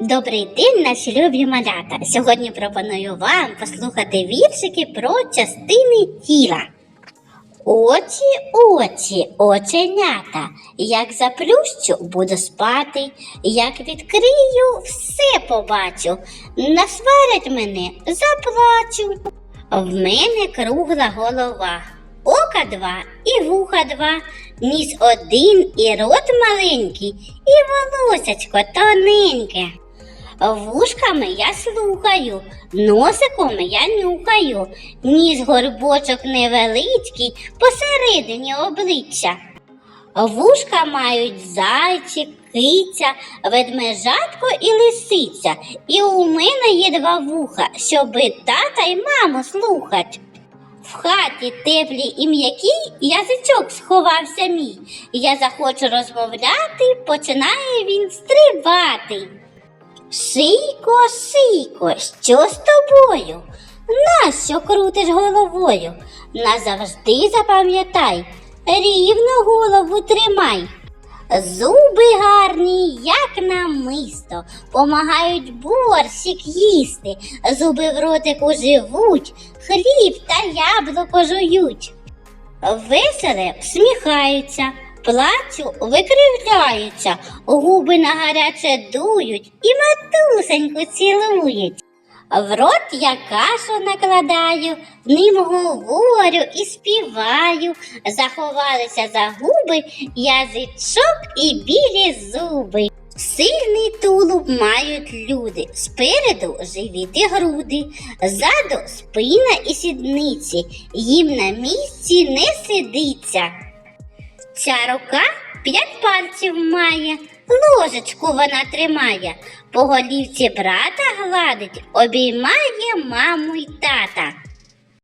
Добрий день, наші любі малята. Сьогодні пропоную вам послухати віршики про частини тіла. Очі, очі, оченята. Як заплющу, буду спати, як відкрию, все побачу. Насварять мене, заплачу. В мене кругла голова, ока два і вуха два, ніс один і рот маленький, і волосячко тоненьке. Вушками я слухаю, носиком я нюхаю, ніс горбочок невеличкий посередині обличчя. Вушка мають зайчик, киця, ведмежатко і лисиця. І у мене є два вуха, щоби тата й маму слухать. В хаті теплій і м'якій язичок сховався мій. Я захочу розмовляти, починає він стрибати. Шийко, шийко, що з тобою? Нащо крутиш головою? Назавжди запам'ятай, рівно голову тримай. Зуби гарні, як намисто, помагають борщик їсти, зуби в ротику живуть, хліб та яблуко жують. Веселе всміхаються, плачу викривляються, губи на гаряче дують і матусеньку цілують. В рот я кашу накладаю, ним говорю і співаю, заховалися за губи язичок і білі зуби. Сильний тулуб мають люди, спереду живіт і груди, ззаду спина і сідниці, їм на місці не сидиться. Ця рука п'ять пальців має, ложечку вона тримає, по голівці брата гладить, обіймає маму й тата.